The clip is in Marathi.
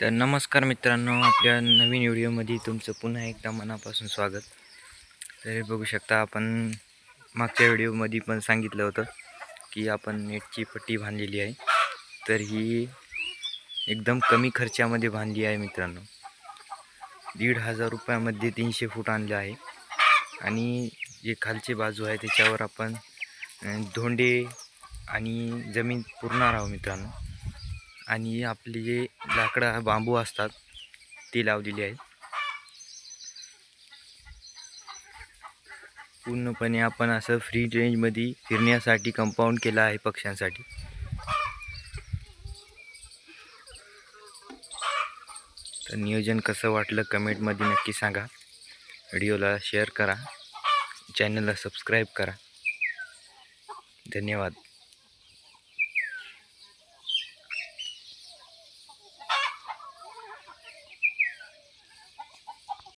तर नमस्कार मित्रांनो आपल्या नवीन व्हिडिओमध्ये तुमचं पुन्हा एकदा मनापासून स्वागत. तर बघू शकता आपण मागच्या व्हिडिओमध्ये पण सांगितलं होतं की आपण नेटची पट्टी बांधलेली आहे. तर ही एकदम कमी खर्चामध्ये बांधली आहे मित्रांनो. दीड हजार रुपयामध्ये तीनशे फूट आणलं आहे. आणि जे खालची बाजू आहे त्याच्यावर आपण धोंडे आणि जमीन पुरणार आहोत मित्रांनो. आणि आपले जे लाकडं बांबू असतात ती लावलेली आहे पूर्णपणे आपण असं फ्री रेंजमध्ये फिरण्यासाठी कंपाऊंड केलं आहे पक्ष्यांसाठी. तर नियोजन कसं वाटलं कमेंटमध्ये नक्की सांगा. व्हिडिओला शेअर करा. चॅनलला सबस्क्राईब करा. धन्यवाद.